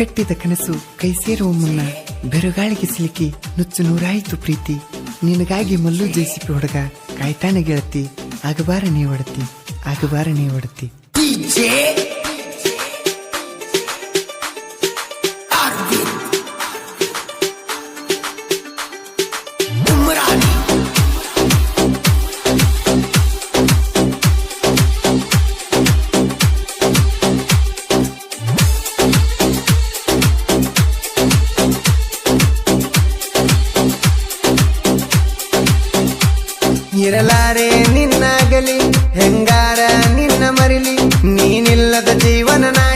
ಕಟ್ಟಿದ ಕನಸು ಕೈ ಸೇರುವ ಮುನ್ನ ಬೆರುಗಾಳಿಗೆ ಸಿಲುಕಿ ನುಚ್ಚು ನೂರಾಯಿತು ಪ್ರೀತಿ. ನಿನಗಾಗಿ ಮಲ್ಲು ದೇಸಿ ಹುಡುಗ ಕಾಯ್ತಾನೆ ಗೆಳತಿ. ಆಗಬಾರ ನೀ ಒಡತಿ ಆಗಬಾರ ನೀ ಒಡತಿ. ಇರಲಾರೆ ನಿನ್ನಾಗಲಿ ಹೆಂಗಾರ ನಿನ್ನ ಮರಿಲಿ ನೀನಿಲ್ಲದ ಜೀವನ ನಾ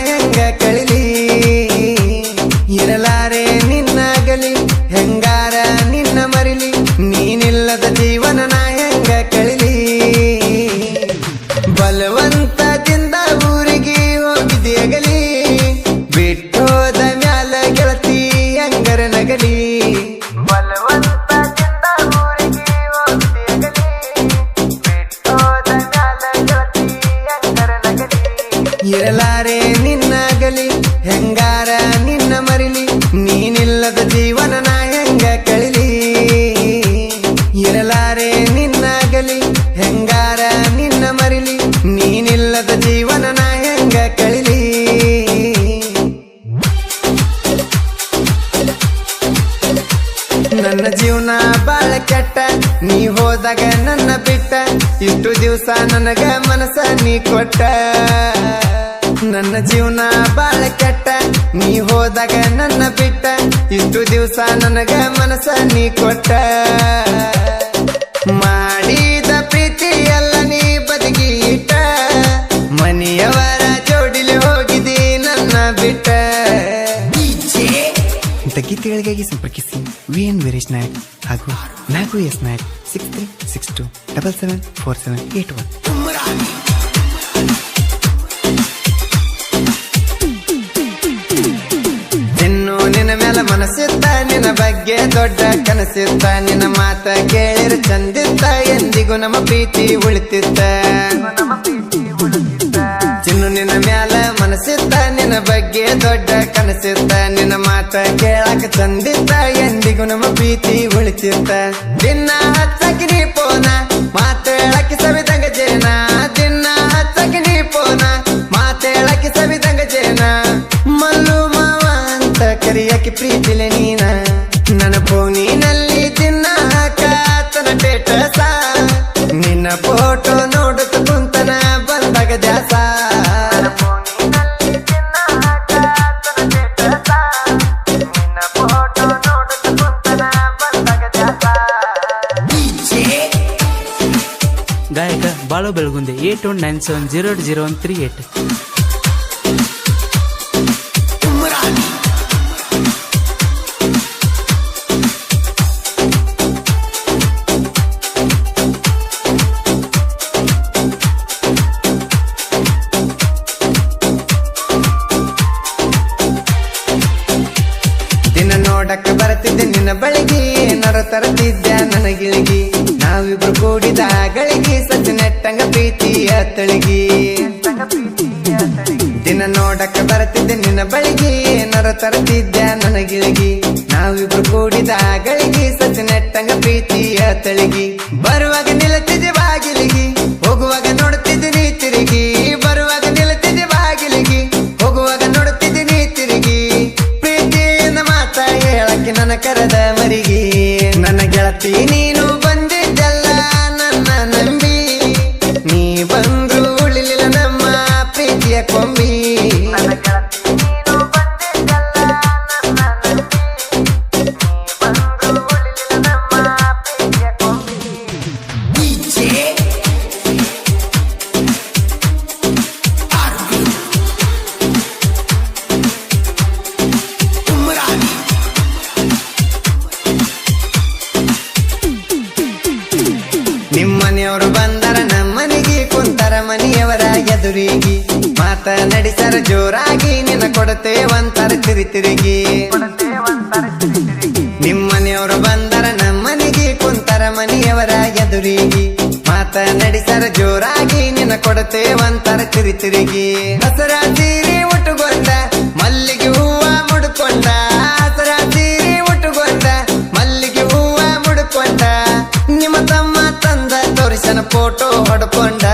ಇರಲಾರೆ ನಿನ್ನಾಗಲಿ, ಹೆಂಗಾರ ನಿನ್ನ ಮರಿಲಿ, ನೀನಿಲ್ಲದ ಜೀವನ ನಾ ಹೆಂಗ ಕಳಿಲಿ? ಇರಲಾರೆ ನಿನ್ನಾಗಲಿ, ಹೆಂಗಾರ ನಿನ್ನ ಮರಿಲಿ, ನೀನಿಲ್ಲದ ಜೀವನ ನಾ ಹೆಂಗ ಕಳಿಲಿ? ನನ್ನ ಜೀವನ ಬಾಳ ಕೆಟ್ಟ, ನೀ ಹೋದಾಗ ನನ್ನ ಬಿಟ್ಟ, ಇಷ್ಟು ದಿವಸ ನನಗ ಮನಸ ನೀ ಕೊಟ್ಟ. ನನ್ನ ಜೀವನ ಬಾಳ ಕೆಟ್ಟ. ನೀ ಹೋದಾಗ ನನ್ನ ಬಿಟ್ಟ. ಇಷ್ಟು ದಿವಸ ನನಗ ಮನಸ ನೀ ಕೊಟ್ಟ. ಮಾಡಿದ ಪ್ರೀತಿ ಎಲ್ಲ ನೀ ಬದುಕಿ ಇಟ್ಟ. ಮನೆಯವರ ಜೋಡಿಲಿ ಹೋಗಿದಿ ನನ್ನ ಬಿಟ್ಟ. ಗೀತೆಗಳಿಗಾಗಿ ಸಂಪರ್ಕಿಸಿ ವಿ ಎನ್ ವೀರೇಶ್ ನಾಯಕ್ ಹಾಗೂ Nagu S Nayak six three six two double seven four seven eight one ಬಗ್ಗೆ ದೊಡ್ಡ ಕನಸಿತ್ತ, ನಿನ್ನ ಮಾತ ಕೇಳಿರ ಚಂದಿತ್ತ, ಎಂದಿಗೂ ನಮ್ಮ ಪ್ರೀತಿ ಉಳಿತಿತ್ತ. ಚಿನ್ನು ನಿನ್ನ ಮ್ಯಾಲ ಮನಸ್ಸಿತ್ತ, ನಿನ್ನ ಬಗ್ಗೆ ದೊಡ್ಡ ಕನಸಿತ್ತ, ನಿನ್ನ ಮಾತ ಕೇಳಾಕ ಚಂದಿತ್ತ, ಎಂದಿಗೂ ನಮ್ಮ ಪ್ರೀತಿ ಉಳಿತಿತ್ತ. ದಿನ ಹಚ್ಚಕ್ಕೆ ನೀ ಪೋನ ಮಾತೇಳಕ್ಕೆ ಸವಿದಂಗ ಜೇನ. ದಿನ ಹಚ್ಚಕ್ಕೆ ನೀ ಪೋನ ಮಾತೇಳಕ್ಕೆ ಸವಿದಂಗ ಜೇನ. ಮಲ್ಲು ಮಾವ ಅಂತ ಕರಿಯಕ್ಕೆ ಪ್ರೀತಿಲೆ ಬಾಳು Belagunde eight one nine seven zero zero one three eight. ತಳಿಗಿ ದಿನ ನೋಡಕ್ಕೆ ಬರ್ತಿದ್ದೆ ನಿನ್ನ ಬಳಿಗೆ ಏನಾರ ತರುತ್ತಿದ್ದೆ ನನಗಿಳಿಗಿ ನಾವಿಬ್ರು ಕೂಡಿದ ಗಳಿಗೆ ಸಜ್ಜ ನೆಟ್ಟಂಗ ಪ್ರೀತಿಯ ತಳಿಗಿ ತಿರುಗಿ ಮಾತ ನಡಿಸರ ಜೋರಾಗಿ ನಿನ್ನ ಕೊಡತೇವಂತರ ತಿರಿ ತಿರುಗಿ. ನಿಮ್ಮನೆಯವರು ಬಂದರ ನಮ್ಮನೆಗೆ, ಕುಂತರ ಮನೆಯವರ ಎದುರಿಗಿ. ಮಾತ ನಡಿಸರ ಜೋರಾಗಿ ನಿನ್ನ ಕೊಡತೇವಂತರ ತಿರಿ ತಿರುಗಿ. ಹಸರಾ ತೀರಿ ಉಟ್ಟುಕೊಂಡ, ಮಲ್ಲಿಗೆ ಹೂವ ಮುಡ್ಕೊಂಡ. ಹಸರಾ ತೀರಿ ಮಲ್ಲಿಗೆ ಹೂವ ಮುಡ್ಕೊಂಡ. ನಿಮ್ಮ ತಮ್ಮ ತಂದ ತೋರಿಸನ ಫೋಟೋ ಹೊಡ್ಕೊಂಡ.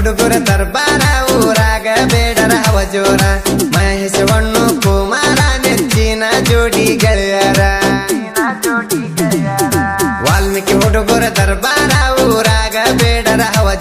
ಹುಡುಗರ ದರ್ಬಾರ, ಊರಾಗ ಬೇಡರ ಅವಜೋರ. ಮಹೇಶವಣ್ಣು ಕುಮಾರ, ನೆಚ್ಚಿನ ಜೋಡಿ ಗೆಳೆಯರ. ವಾಲ್ಮೀಕಿ ಹುಡುಗರ ದರ್ಬಾರ, ಊರಾಗ ಬೇಡರ ಹವ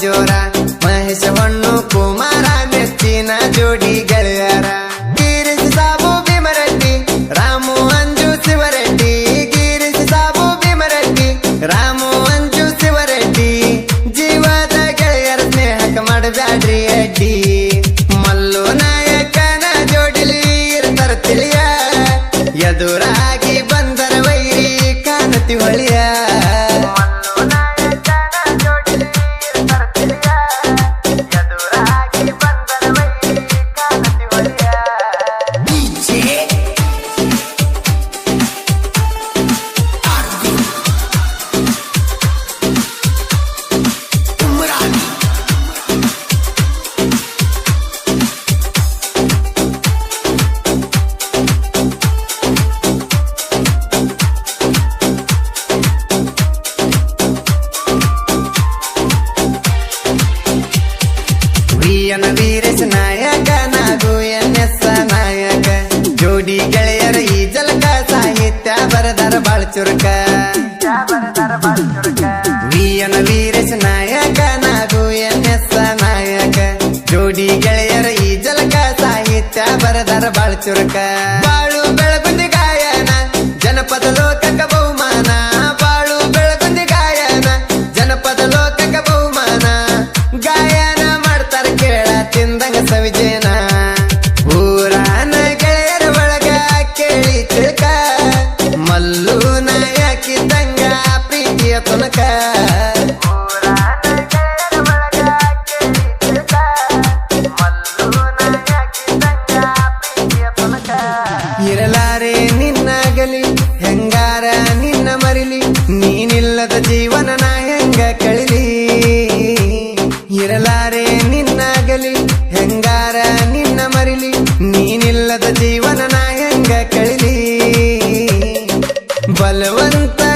ಚುರುಕ. ವಿಯನ ವೀರೇಶ ನಾಯಕ, ನಾಗು ಎನ್ ಎಸ್ ನಾಯಕ. ಜೋಡಿ ಗೆಳೆಯರ ಈ ಜಲಕ, ಸಾಹಿತ್ಯ ಬರದಾರ ಬಾಳ ಚುರುಕ. ಬಾಳು ಬೆಳಗುಂದಿ ಗಾಯನ, ಜನಪದ ಲೋಕಕ ಬಹುಮಾನ. ಬಾಳು ಬೆಳಗುಂದಿ ಗಾಯನ, ಜನಪದ ಲೋಕಕ ಬಹುಮಾನ. ಗಾಯನ ಮಾಡ್ತಾರ ಕೇಳ ತಿಂದಂಗ ಸವಿಜೇನ ಇರಲಾರೆ ನಿನ್ನಾಗಲಿ, ಹೆಂಗಾರ ನಿನ್ನ ಮರಿಲಿ, ನೀನಿಲ್ಲದ ಜೀವನ ನಾ ಹೆಂಗ ಕಳಿಲಿ? ಇರಲಾರೆ ನಿನ್ನಾಗಲಿ, ಹೆಂಗಾರ ನಿನ್ನ ಮರಿಲಿ, ನೀನಿಲ್ಲದ ಜೀವನ ನಾ ಹೆಂಗ ಕಳಿಲಿ? ಬಲವಂತದಿಂದ